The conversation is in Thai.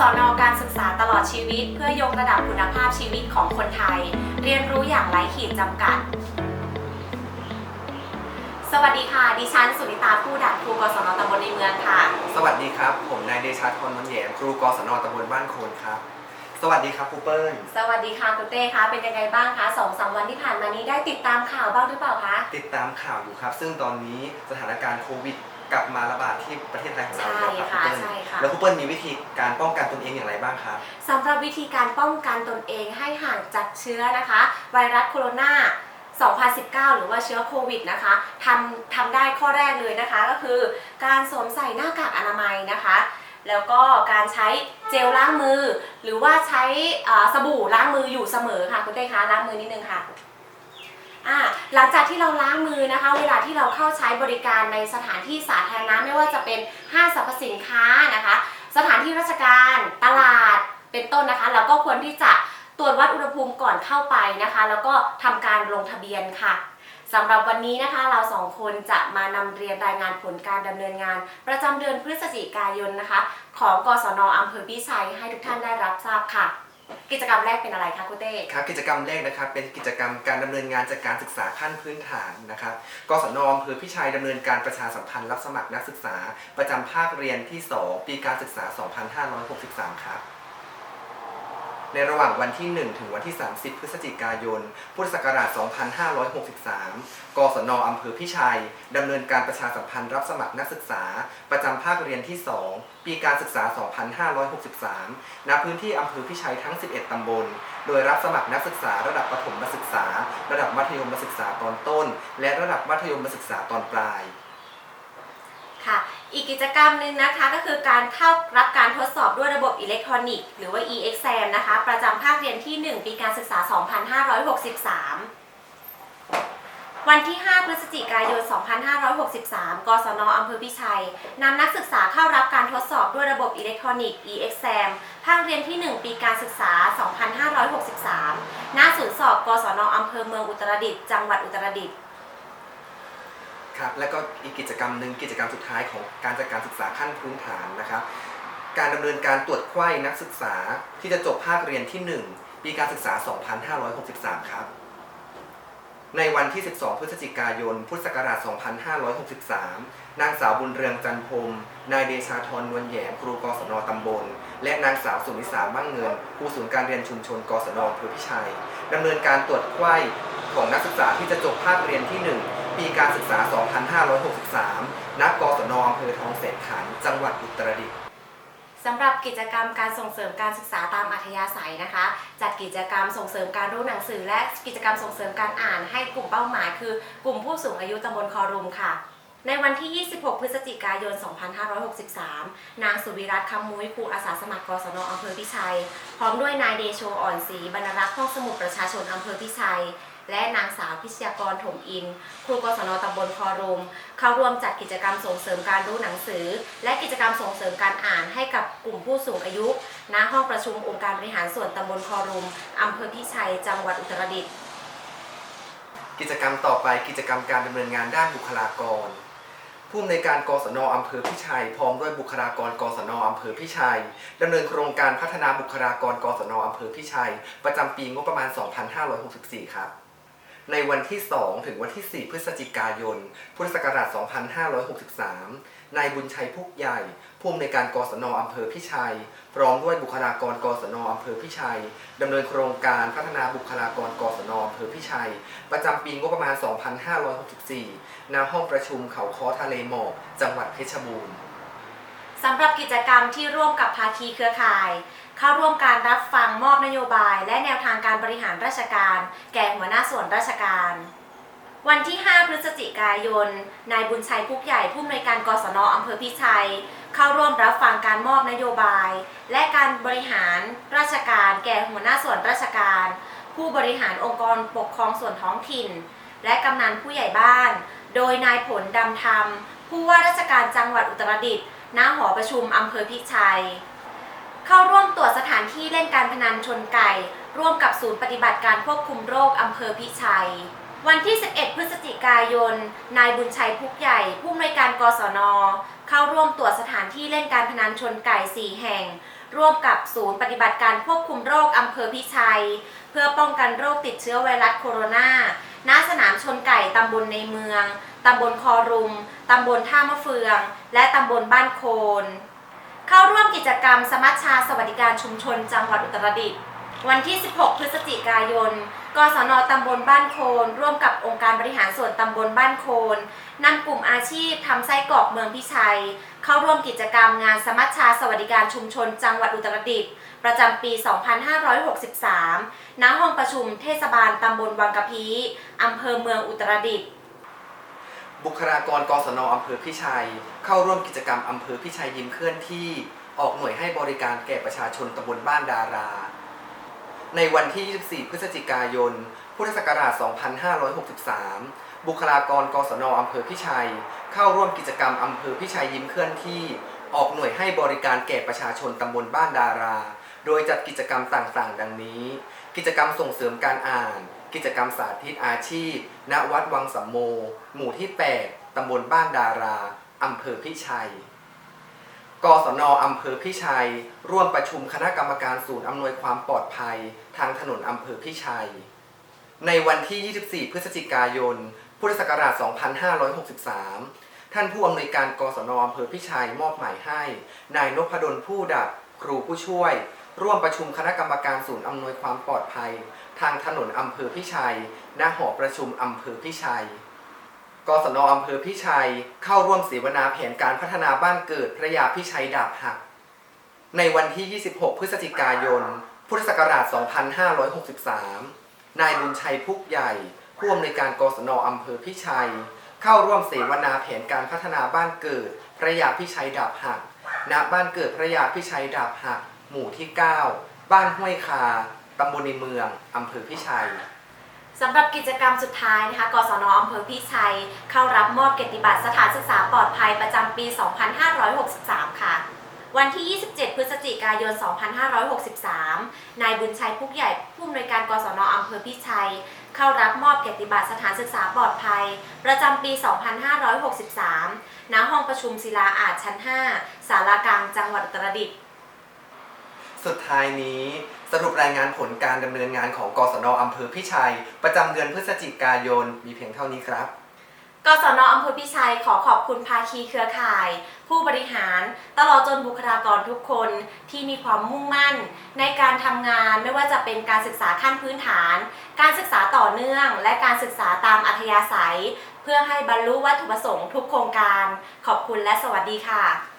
ศนการศึกษาตลอดชีวิต เพื่อยกระดับคุณภาพชีวิตของคนไทย เรียนรู้อย่างไร้ขีดจำกัด สวัสดีค่ะ ดิฉันสุนิตาผู้ดัดครูกศนตำบลในเมืองค่ะ สวัสดีครับ ผมนายเดชาธรมันแหยมครูกศนตำบลบ้านโคนครับ สวัสดีครับครูเปิ้ล สวัสดีค่ะคุณเต้คะเป็นยังไงบ้างคะสองสามวันที่ผ่านมานี้ได้ติดตามข่าวบ้างหรือเปล่าคะ ติดตามข่าวอยู่ครับ ซึ่งตอนนี้สถานการณ์โควิด กลับมาระบาดที่ประเทศไทยของเราใช่แล้วครับค่ะครูเปิ้ลใช่ค่ะแล้วครูเปิ้ลมีวิธีการป้องกันตนเองอย่างไรบ้างครับ สำหรับวิธีการป้องกันตนเองให้ห่างจากเชื้อนะคะ ไวรัสโคโรนา2019 หรือว่าเชื้อโควิดนะคะทำทำได้ข้อแรกเลยนะคะ ก็คือการสวมใส่หน้ากากอนามัยนะคะ แล้วก็การใช้เจลล้างมือ หรือว่าใช้อ่าสบู่ล้างมืออยู่เสมอค่ะคุณเต้คะล้างมือนิดนึงค่ะ อ่าหลังจากที่เราล้างมือนะคะ เวลาที่เราเข้าใช้บริการในสถานที่สาธารณะไม่ว่าจะเป็นห้างสรรพสินค้านะคะ สถานที่ราชการตลาดเป็นต้นนะคะ เราก็ควรที่จะตรวจวัดอุณหภูมิก่อนเข้าไปนะคะ แล้วก็ทำการลงทะเบียนค่ะสำหรับวันนี้นะคะเราสองคนจะมานำเรียนรายงานผลการดำเนินงาน ประจำเดือนพฤศจิกายนนะคะ ของกศนอำเภอพิชัยให้ทุกท่านได้รับทราบค่ะ กิจกรรมแรกเป็นอะไรคะคุณเต้ ครับกิจกรรมแรกนะครับเป็นกิจกรรมการดำเนินงานจากการศึกษาขั้นพื้นฐานนะครับกศนอำเภอพิชัยดำเนินการประชาสัมพันธ์รับสมัครนักศึกษา ประจำภาคเรียนที่ 2 ปีการศึกษา 2563 ครับ ในระหว่างวันที่ 1 ถึงวันที่ 30 พฤศจิกายน พุทธศักราช 2563 กศนอำเภอพิชัยดำเนินการประชาสัมพันธ์รับสมัครนักศึกษา ประจำภาคเรียนที่ 2 ปีการศึกษา 2563 ณ พื้นที่อำเภอพิชัยทั้ง 11 ตำบล โดยรับสมัครนักศึกษาระดับประถมศึกษา ระดับมัธยมศึกษาตอนต้น และระดับมัธยมศึกษาตอนปลาย อีกกิจกรรมหนึ่งนะคะก็คือการเข้ารับการทดสอบด้วยระบบอิเล็กทรอนิกส์หรือว่า e-exam นะคะ ประจำภาคเรียนที่ 1 ปีการศึกษา 2563วันที่ 5 พฤศจิกายน 2563 กศนอำเภอพิชัย นำนักศึกษาเข้ารับการทดสอบด้วยระบบอิเล็กทรอนิกส์ e-exam ภาคเรียนที่ 1 ปีการศึกษา 2563 หน้าศูนย์สอบ กศนอำเภอเมืองอุตรดิตถ์ จังหวัดอุตรดิตถ์ ครับและก็อีกกิจกรรมหนึ่งกิจกรรมสุดท้ายของการจัดการศึกษาขั้นพื้นฐานนะครับ การดำเนินการตรวจไข้นักศึกษาที่จะจบภาคเรียนที่ 1 ปีการศึกษา 2563 ครับ ในวันที่ 12 พฤศจิกายน พุทธศักราช 2563 นางสาวบุญเรืองจันพรมนายเดชาธรนวลแหยมครูกศนตำบล และนางสาวสุนิสามั่งเงินครูศูนย์การเรียนชุมชนกศนอำเภอพิชัยดำเนินการตรวจไข้ของนักศึกษาที่จะจบภาคเรียนที่ 1 ปีการศึกษา 2563 ณ กศนอำเภอทองแสนขันธ์จังหวัดอุตรดิตถ์ สำหรับกิจกรรมการส่งเสริมการศึกษาตามอัธยาศัยนะคะ จัดกิจกรรมส่งเสริมการรู้หนังสือ และกิจกรรมส่งเสริมการอ่านให้กลุ่มเป้าหมาย คือกลุ่มผู้สูงอายุตำบลคอรุมค่ะ ในวันที่ 26 พฤศจิกายน 2563 นางสุวิรัตน์คำมุ้ยครูอาสาสมัครกศนอำเภอพิชัย พร้อมด้วยนายเดโชอ่อนศรีบรรณรักษ์ห้องสมุดประชาชนอำเภอพิชัย และนางสาวพิชยากรถมอิน ครูกศนตำบลคอรุม เข้าร่วมจัดกิจกรรมส่งเสริมการรู้หนังสือ และกิจกรรมส่งเสริมการอ่านให้กับกลุ่มผู้สูงอายุ ณ ห้องประชุมองค์การบริหารส่วนตำบลคอรุมอำเภอพิชัย จังหวัดอุตรดิตถ์ กิจกรรมต่อไปกิจกรรมการดำเนินงานด้านบุคลากร ผู้อำนวยการกศนอำเภอพิชัย พร้อมด้วยบุคลากรกศนอำเภอพิชัยดำเนินโครงการพัฒนาบุคลากรกศนอำเภอพิชัย ประจำปีงบประมาณ 2564 ครับ ในวันที่ 2 ถึงวันที่ 4 พฤศจิกายน พุทธศักราช 2563 นายบุญชัยพุกใหญ่ ผู้อำนวยการกศนอำเภอพิชัย พร้อมด้วยบุคลากรกศนอำเภอพิชัยดำเนินโครงการพัฒนาบุคลากรกศนอำเภอพิชัย ประจำปีงบประมาณ 2564 ณ ห้องประชุมเขาค้อทะเลหมอก จังหวัดเพชรบูรณ์สำหรับกิจกรรมที่ร่วมกับภาคีเครือข่าย เข้าร่วมการรับฟ มอบนโยบายและแนวทางการบริหารราชการ แก่หัวหน้าส่วนราชการ วันที่ 5 พฤศจิกายน นายบุญชัยพุกใหญ่ผู้อำนวยการกศนอำเภอพิชัย เข้าร่วมรับฟังการมอบนโยบาย และการบริหารราชการ แก่หัวหน้าส่วนราชการ ผู้บริหารองค์กรปกครองส่วนท้องถิ่น และกำนันผู้ใหญ่บ้าน โดยนายผลดำธรรม ผู้ว่าราชการจังหวัดอุตรดิตถ์ณหอประชุมอำเภอพิชัย เข้าร่วมตรวจสถานที่เล่นการพนันชนไก่ ร่วมกับศูนย์ปฏิบัติการควบคุมโรคอำเภอพิชัย วันที่ 11 พฤศจิกายน นายบุญชัยพุกใหญ่ ผู้อำนวยการกศน เข้าร่วมตรวจสถานที่เล่นการพนันชนไก่ 4 แห่ง ร่วมกับศูนย์ปฏิบัติการควบคุมโรคอำเภอพิชัย เพื่อป้องกันโรคติดเชื้อไวรัสโคโรนาณสนามชนไก่ตำบลในเมือง ตำบลคอรุม ตำบลท่ามะเฟือง และตำบลบ้านโคน เข้าร่วมกิจกรรมสมัชชาสวัสดิการชุมชนจังหวัดอุตรดิตถ์วันที่ 16 พฤศจิกายน กศนตำบลบ้านโคน ร่วมกับองค์การบริหารส่วนตำบลบ้านโคนนำกลุ่มอาชีพทำไส้กรอกเมืองพิชัย เข้าร่วมกิจกรรมงานสมัชชาสวัสดิการชุมชนจังหวัดอุตรดิตถ์ประจำปี 2563 ณ ห้องประชุมเทศบาลตำบลวังกะพีอำเภอเมืองอุตรดิตถ์ บุคลากรกศนอำเภอพิชัย เข้าร่วมกิจกรรมอำเภอพิชัยยิ้มเคลื่อนที่ออกหน่วยให้บริการแก่ประชาชนตำบลบ้านดารา ในวันที่ 24 พฤศจิกายน พุทธศักราช 2563 บุคลากรกศนอำเภอพิชัย เข้าร่วมกิจกรรมอำเภอพิชัยยิ้มเคลื่อนที่ ออกหน่วยให้บริการแก่ประชาชนตำบลบ้านดารา โดยจัดกิจกรรมต่างๆ ดังนี้ กิจกรรมส่งเสริมการอ่าน กิจกรรมสาธิตอาชีพ ณ วัดวังสัมโม หมู่ที่ 8 ตำบลบ้านดารา อำเภอพิชัย กศนอำเภอพิชัย ร่วมประชุมคณะกรรมการศูนย์อำนวยความปลอดภัย ทางถนนอำเภอพิชัย ในวันที่ 24 พฤศจิกายน พุทธศักราช 2563 ท่านผู้อำนวยการกศนอำเภอพิชัยมอบหมายให้ นายนพดลผู้ดับครูผู้ช่วย ร่วมประชุมคณะกรรมการศูนย์อำนวยความปลอดภัย ทางถนนอำเภอพิชัย ณ หอประชุมอำเภอพิชัย กศนอำเภอพิชัย เข้าร่วมเสวนาแผนการพัฒนาบ้านเกิดพระยาพิชัยดาบหัก ในวันที่ 26 พฤศจิกายน พุทธศักราช 2563 นายบุญชัยพุกใหญ่ ผู้อำนวยการกศนอำเภอพิชัย เข้าร่วมเสวนาแผนการพัฒนาบ้านเกิดพระยาพิชัยดาบหัก ณ บ้านเกิดพระยาพิชัยดาบหัก หมู่ที่ 9 บ้านห้วยคาตำบลในเมืองอำเภอพิชัยสำหรับกิจกรรมสุดท้ายนะคะกศนอำเภอพิชัย เข้ารับมอบเกียรติบัตรสถานศึกษาปลอดภัยประจำปี 2563 ค่ะ วันที่ 27 พฤศจิกายน 2563 นายบุญชัยพุกใหญ่ผู้อำนวยการกศนอำเภอพิชัย เข้ารับมอบเกียรติบัตรสถานศึกษาปลอดภัย ประจำปี 2563 ณ ห้องประชุมศิลาอาจชั้น 5 สารากลางจังหวัดอุตรดิตถ์ สุดท้ายนี้สรุปรายงานผลการดำเนินงานของกศนอำเภอพิชัย ประจำเดือนพฤศจิกายนมีเพียงเท่านี้ครับ กศนอำเภอพิชัยขอขอบคุณภาคีเครือข่าย ผู้บริหารตลอดจนบุคลากรทุกคนที่มีความมุ่งมั่น ในการทำงานไม่ว่าจะเป็นการศึกษาขั้นพื้นฐาน การศึกษาต่อเนื่อง และการศึกษาตามอัธยาศัย เพื่อให้บรรลุวัตถุประสงค์ทุกโครงการ ขอบคุณและสวัสดีค่ะ